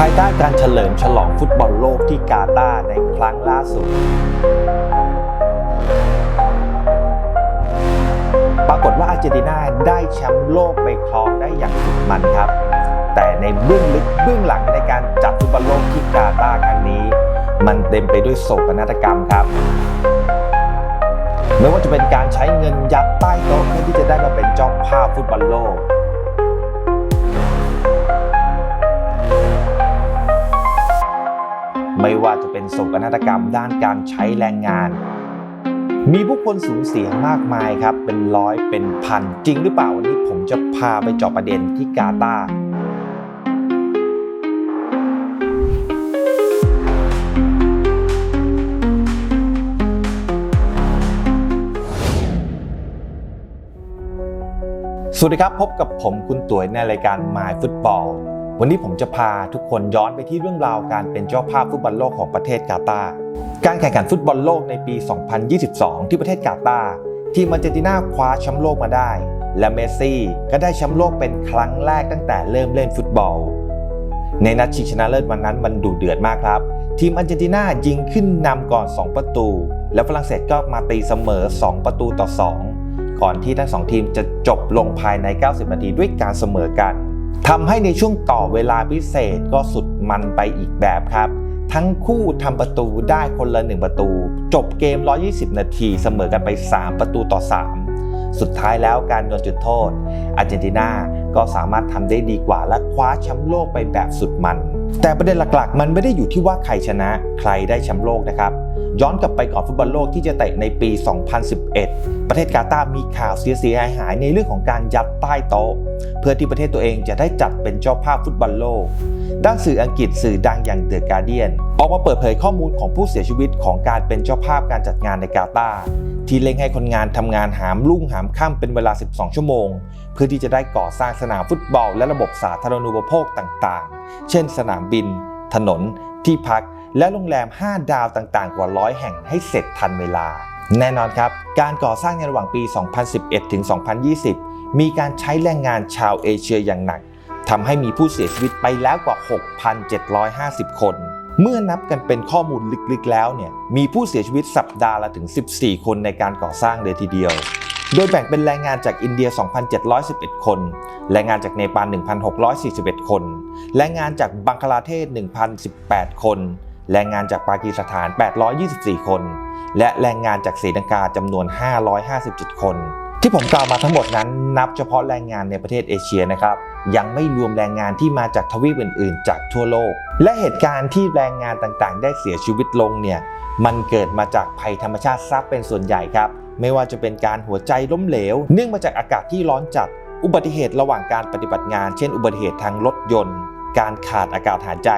ภายใต้การเฉลิมฉลองฟุตบอลโลกที่กาตาร์ในครั้งล่าสุด ปรากฏว่าอาร์เจนตินาได้แชมป์โลกไปครองได้อย่างสุดมันครับ แต่ในเบื้องลึกเบื้องหลังในการจัดฟุตบอลโลกที่กาตาร์ครั้งนี้ มันเต็มไปด้วยโศกนาฏกรรมครับไม่ว่าจะเป็นการใช้เงินยัดใต้โต๊ะเพื่อที่จะได้มาเป็นเจ้าภาพฟุตบอลโลก ไม่ว่าจะเป็นโศกนาฏกรรมด้านการใช้แรงงาน มีผู้คนสูญเสียมากมายครับ เป็นร้อยเป็นพัน จริงหรือเปล่าวันนี้ผมจะพาไปเจาะประเด็นที่กาตาร์สวัสดีครับ พบกับผมคุณตุ๋ยในรายการ My Football วันนี้ผมจะพาทุกคนย้อนไปที่เรื่องราวการเป็นเจ้าภาพฟุตบอลโลกของประเทศกาตาร์การแข่งขันฟุตบอลโลกในปี 2022 ที่ประเทศกาตาร์ทีมอาร์เจนตินาคว้าแชมป์โลกมาได้ และเมสซี่ก็ได้แชมป์โลกเป็นครั้งแรกตั้งแต่เริ่มเล่นฟุตบอล ในนัดชิงชนะเลิศวันนั้นมันดุเดือดมากครับ ทีมอาร์เจนตินายิงขึ้นนำก่อน 2 ประตู แล้วฝรั่งเศสก็มาตีเสมอ 2 ประตูต่อ 2 ก่อนที่ทั้งสองทีมจะจบลงภายใน 90 นาทีด้วยการเสมอกัน ทำให้ในช่วงต่อเวลาพิเศษก็สุดมันไปอีกแบบครับ ทั้งคู่ทำประตูได้คนละ 1 ประตู จบเกม 120 นาทีเสมอกันไป 3 ประตูต่อ 3 สุดท้ายแล้วการโดนจุดโทษอาร์เจนตินาก็สามารถทำได้ดีกว่าและคว้าแชมป์โลกไปแบบสุดมัน แต่ประเด็นหลักๆ มันไม่ได้อยู่ที่ว่าใครชนะใครได้แชมป์โลกนะครับ ย้อนกลับไปก่อนฟุตบอลโลกที่จะเตะในปี 2011 ประเทศกาตาร์มีข่าวเสียหายหายในเรื่องของการยัดใต้โต๊ะ เพื่อที่ประเทศตัวเองจะได้จัดเป็นเจ้าภาพฟุตบอลโลก ด้านสื่ออังกฤษสื่อดังอย่างเดอะการเดียนออกมาเปิดเผยข้อมูลของผู้เสียชีวิตของการเป็นเจ้าภาพการจัดงานในกาตาร์ ที่เล็งให้คนงานทำงานหามลุ่งหามค่ำเป็นเวลา 12 ชั่วโมง เพื่อที่จะได้ก่อสร้างสนามฟุตบอลและระบบสาธารณูปโภคต่างๆ เช่น สนามบิน ถนน ที่พัก และโรงแรม 5 ดาวต่างๆ กว่าร้อยแห่งให้เสร็จทันเวลา แน่นอนครับ การก่อสร้างในระหว่างปี 2011 ถึง 2020 มีการใช้แรงงานชาวเอเชียอย่างหนักทำให้มีผู้เสียชีวิตไปแล้วกว่า 6,750 คน เมื่อนับกันเป็นข้อมูลลึกๆแล้วเนี่ยมีผู้เสียชีวิตสัปดาห์ละถึง 14 คนในการก่อสร้างเลยทีเดียว โดยแบ่งเป็นแรงงานจากอินเดีย 2,711 คน แรงงานจากเนปาล 1,641 คน แรงงานจากบังคลาเทศ 1,018 คน แรงงานจากปากีสถาน 824 คน และแรงงานจากศรีลังกาจำนวน 557 คน ที่ผมกล่าวมาทั้งหมดนั้น นับเฉพาะแรงงานในประเทศเอเชียนะครับ ยังไม่รวมแรงงานที่มาจากทวีปอื่น ๆ จากทั่วโลก และเหตุการณ์ที่แรงงานต่างๆ ได้เสียชีวิตลงเนี่ยมันเกิดมาจากภัยธรรมชาติซับเป็นส่วนใหญ่ครับ ไม่ว่าจะเป็นการหัวใจล้มเหลว เนื่องมาจากอากาศที่ร้อนจัด อุบัติเหตุระหว่างการปฏิบัติงาน เช่น อุบัติเหตุทางรถยนต์ การขาดอากาศหายใจ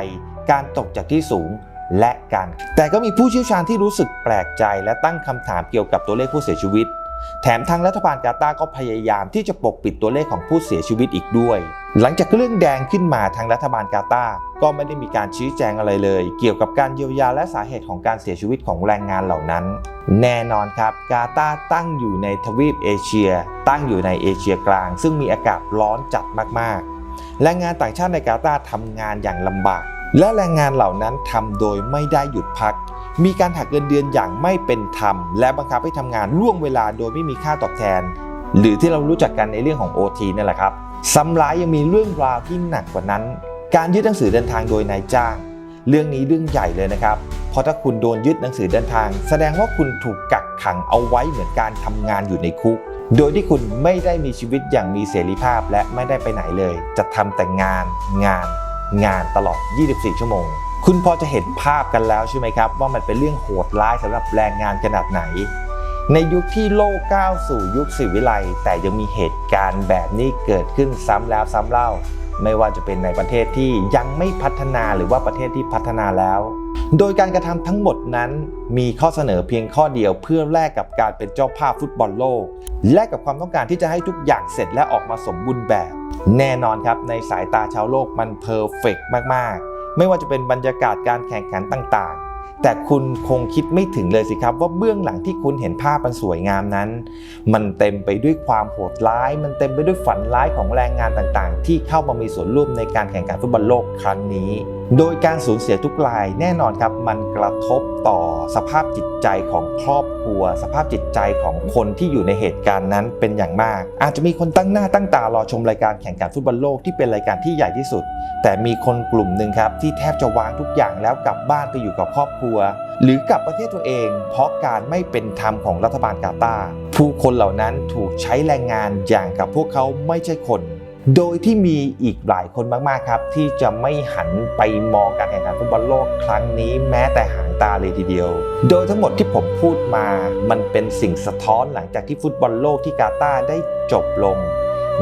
การตกจากที่สูงและการ แต่ก็มีผู้เชี่ยวชาญที่รู้สึกแปลกใจ และตั้งคำถามเกี่ยวกับตัวเลขผู้เสียชีวิต แถมทางรัฐบาลกาตาร์ก็พยายามที่จะปกปิดตัวเลขของผู้เสียชีวิตอีกด้วย หลังจากเรื่องแดงขึ้นมาทางรัฐบาลกาตาร์ก็ไม่ได้มีการชี้แจงอะไรเลย เกี่ยวกับการเยียวยาและสาเหตุของการเสียชีวิตของแรงงานเหล่านั้น แน่นอนครับกาตาร์ตั้งอยู่ในทวีปเอเชีย ตั้งอยู่ในเอเชียกลาง ซึ่งมีอากาศร้อนจัดมากๆแรงงานต่างชาติในกาตาร์ทำงานอย่างลำบาก และแรงงานเหล่านั้นทำโดยไม่ได้หยุดพัก มีการหักเงินเดือนอย่างไม่เป็นธรรม และบังคับให้ทำงานล่วงเวลาโดยไม่มีค่าตอบแทน หรือที่เรารู้จักกันในเรื่องของ OT นั่นแหละครับซ้ำร้ายยังมีเรื่องราวที่หนักกว่านั้น การยึดหนังสือเดินทางโดยนายจ้าง เรื่องนี้เรื่องใหญ่เลยนะครับ เพราะถ้าคุณโดนยึดหนังสือเดินทาง แสดงว่าคุณถูกกักขังเอาไว้เหมือนการทำงานอยู่ในคุก โดยที่คุณไม่ได้มีชีวิตอย่างมีเสรีภาพและไม่ได้ไปไหนเลย จะทำแต่งาน งาน งานตลอด 24 ชั่วโมง คุณพอจะเห็นภาพกันแล้วใช่ไหมครับ ว่ามันเป็นเรื่องโหดร้ายสำหรับแรงงานขนาดไหน ในยุคที่โลกก้าวสู่ยุคสิวิไลแต่ยังมีเหตุการณ์แบบนี้เกิดขึ้นซ้ำแล้วซ้ำเล่า ไม่ว่าจะเป็นในประเทศที่ยังไม่พัฒนาหรือว่าประเทศที่พัฒนาแล้ว โดยการกระทำทั้งหมดนั้น มีข้อเสนอเพียงข้อเดียวเพื่อแลกกับการเป็นเจ้าภาพฟุตบอลโลก และกับความต้องการที่จะให้ทุกอย่างเสร็จและออกมาสมบูรณ์แบบ แน่นอนครับในสายตาชาวโลกมันเพอร์เฟกมากๆ ไม่ว่าจะเป็นบรรยากาศการแข่งขันต่างๆ แต่คุณคงคิดไม่ถึงเลยสิครับ ว่าเบื้องหลังที่คุณเห็นภาพมันสวยงามนั้น มันเต็มไปด้วยความโหดร้าย มันเต็มไปด้วยฝันร้ายของแรงงานต่างๆ ที่เข้ามามีส่วนร่วมในการแข่งขันฟุตบอลโลกครั้งนี้ โดยการสูญเสียทุกรายแน่นอนครับมันกระทบต่อสภาพจิตใจของครอบครัว สภาพจิตใจของคนที่อยู่ในเหตุการณ์นั้นเป็นอย่างมาก อาจจะมีคนตั้งหน้าตั้งตารอชมรายการแข่งขันฟุตบอลโลกที่เป็นรายการที่ใหญ่ที่สุด แต่มีคนกลุ่มหนึ่งครับที่แทบจะวางทุกอย่างแล้วกลับบ้านไปอยู่กับครอบครัว หรือกลับประเทศตัวเอง เพราะการไม่เป็นธรรมของรัฐบาลกาตาร์ผู้คนเหล่านั้นถูกใช้แรงงานอย่างกับพวกเขาไม่ใช่คน โดยที่มีอีกหลายคนมากๆครับ ที่จะไม่หันไปมองการแข่งขันฟุตบอลโลกครั้งนี้แม้แต่หางตาเลยทีเดียว โดยทั้งหมดที่ผมพูดมา มันเป็นสิ่งสะท้อนหลังจากที่ฟุตบอลโลกที่กาตาร์ได้จบลง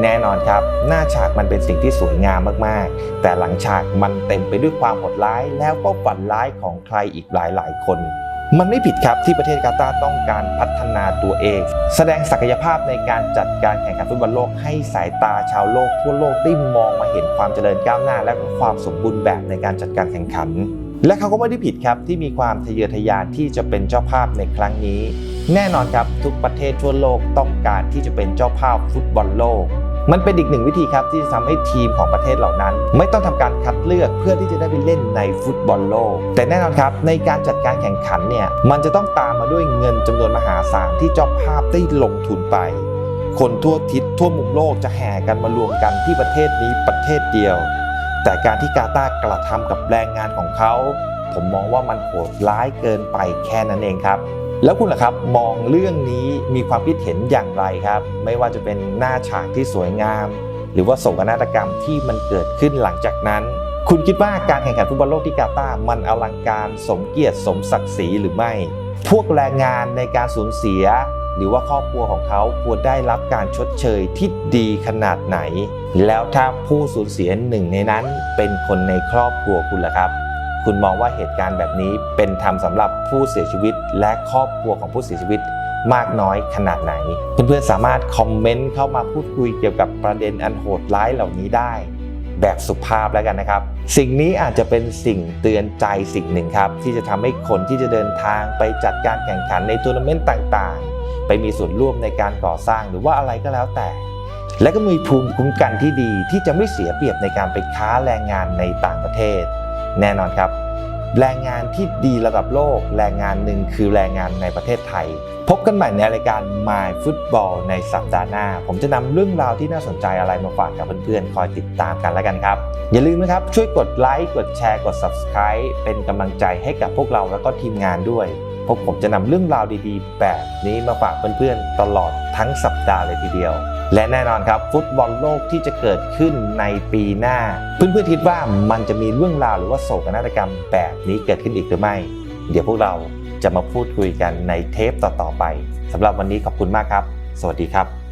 แน่นอนครับ หน้าฉากมันเป็นสิ่งที่สวยงามมากๆ แต่หลังฉากมันเต็มไปด้วยความโหดร้ายแล้วก็ฝันร้ายของใครอีกหลายๆ คน มันไม่ผิดครับที่ประเทศกาตาร์ต้องการพัฒนาตัวเอง แสดงศักยภาพในการจัดการแข่งขันฟุตบอลโลกให้สายตาชาวโลกทั่วโลกได้มองมาเห็นความเจริญก้าวหน้า และความสมบูรณ์แบบในการจัดการแข่งขัน และเขาก็ไม่ได้ผิดครับที่มีความทะเยอทะยานที่จะเป็นเจ้าภาพในครั้งนี้ แน่นอนครับทุกประเทศทั่วโลกต้องการที่จะเป็นเจ้าภาพฟุตบอลโลก มันเป็นอีกหนึ่งวิธีครับที่จะทำให้ทีมของประเทศเหล่านั้น ไม่ต้องทำการคัดเลือกเพื่อที่จะได้ไปเล่นในฟุตบอลโลก แต่แน่นอนครับในการจัดการแข่งขันเนี่ยมันจะต้องตามมาด้วยเงินจำนวนมหาศาลที่เจ้าภาพได้ลงทุนไป คนทั่วทิศทั่วมุมโลกจะแห่กันมารวมกันที่ประเทศนี้ประเทศเดียว แต่การที่กาตาร์กระทำกับแรงงานของเขา ผมมองว่ามันโหดร้ายเกินไปแค่นั้นเองครับ แล้วคุณล่ะครับมองเรื่องนี้มีความคิดเห็นอย่างไรครับ ไม่ว่าจะเป็นหน้าฉากที่สวยงาม หรือว่าโศกนาฏกรรมที่มันเกิดขึ้นหลังจากนั้น คุณคิดว่าการแข่งขันฟุตบอลโลกที่กาตาร์มันอลังการสมเกียรติสมศักดิ์ศรีหรือไม่ พวกแรงงานในการสูญเสีย หรือว่าครอบครัวของเขาควรได้รับการชดเชยที่ดีขนาดไหน แล้วถ้าผู้สูญเสียหนึ่งในนั้นเป็นคนในครอบครัวคุณล่ะครับ คุณมองว่าเหตุการณ์แบบนี้เป็นธรรมสำหรับผู้เสียชีวิต และครอบครัวของผู้เสียชีวิตมากน้อยขนาดไหน เพื่อนๆสามารถคอมเมนต์เข้ามาพูดคุยเกี่ยวกับประเด็นอันโหดร้ายเหล่านี้ได้ แบบสุภาพแล้วกันนะครับ สิ่งนี้อาจจะเป็นสิ่งเตือนใจสิ่งหนึ่งครับ ที่จะทำให้คนที่จะเดินทางไปจัดการแข่งขันในทัวร์นาเมนต์ต่างๆ ไปมีส่วนร่วมในการก่อสร้างหรือว่าอะไรก็แล้วแต่ และก็มีภูมิคุ้มกันที่ดีที่จะไม่เสียเปรียบในการไปค้าแรงงานในต่างประเทศ แน่นอนครับ แรงงานที่ดีระดับโลก แรงงานหนึ่งคือแรงงานในประเทศไทย พบกันใหม่ในรายการ My Football ในสัปดาห์หน้า ผมจะนำเรื่องราวที่น่าสนใจอะไรมาฝากกับเพื่อนๆ คอยติดตามกันแล้วกันครับ อย่าลืมนะครับ ช่วยกดไลค์กดแชร์กด Subscribe เป็นกำลังใจให้กับพวกเราแล้วก็ทีมงานด้วยพวกผมจะนำเรื่องราวดีๆ แบบนี้มาฝากเพื่อนๆตลอดทั้งสัปดาห์เลยทีเดียว และแน่นอนครับฟุตบอลโลกที่จะเกิดขึ้นในปีหน้า เพื่อนๆคิดว่ามันจะมีเรื่องราวหรือว่าโศกนาฏกรรมแบบนี้เกิดขึ้นอีกหรือไม่ เดี๋ยวพวกเราจะมาพูดคุยกันในเทปต่อๆไปสำหรับวันนี้ขอบคุณมากครับ สวัสดีครับ